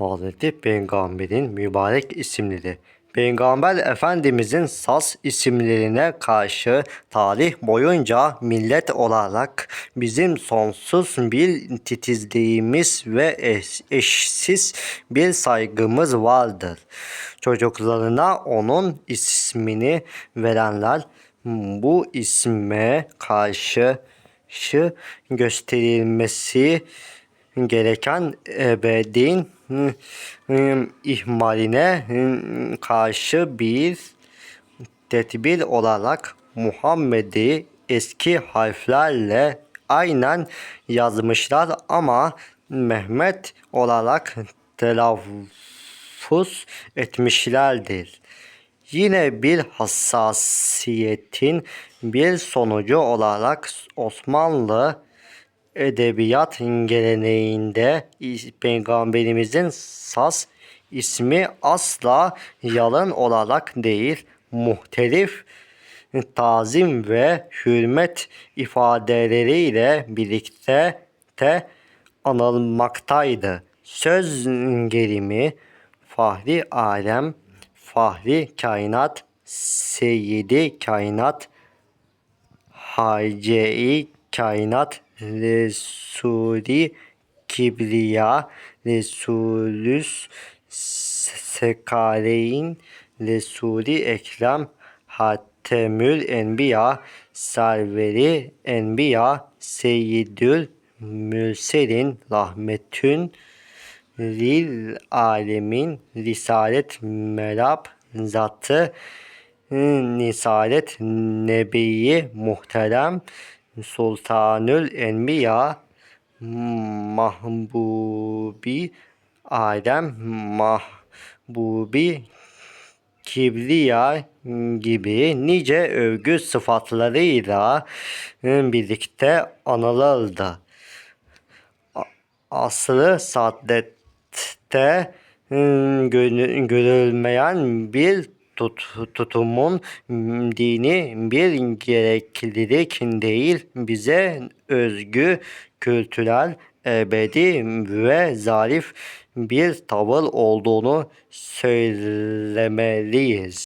Hazreti Peygamber'in mübarek isimleri. Peygamber Efendimizin saz isimlerine karşı tarih boyunca millet olarak bizim sonsuz bir titizliğimiz ve eş- eşsiz bir saygımız vardır. Çocuklarına onun ismini verenler bu isme karşı gösterilmesi gereken ebedin ihmaline karşı bir tedbir olarak Muhammed'i eski harflerle aynen yazmışlar ama Mehmet olarak telaffuz etmişlerdir. Yine bir hassasiyetin bir sonucu olarak Osmanlı edebiyat geleneğinde Peygamberimizin saz ismi asla yalın olarak değil, muhtelif tazim ve hürmet ifadeleriyle birlikte de anılmaktaydı. Söz gelimi Fahri Alem, Fahri Kainat, Seyyidi Kainat, Hace-i Kainat, Resulü Kibriya, Resulüs Sekaleyn, Resulü Ekrem, Hatemül Enbiya, Serveri Enbiya, Seyyidül Mürselin, Rahmetün lil alemin Risalet Melab Zatı Nisalet Nebiyi Muhterem Sultanül Enbiya Mahbubi Adem Mahbubi Kibriya gibi nice övgü sıfatlarıyla birlikte anılırdı. Asrı saadette gönü- görülmeyen bir tut, tutumun dini bir gereklilik değil bize özgü kültürel ebedi ve zarif bir tavır olduğunu söylemeliyiz.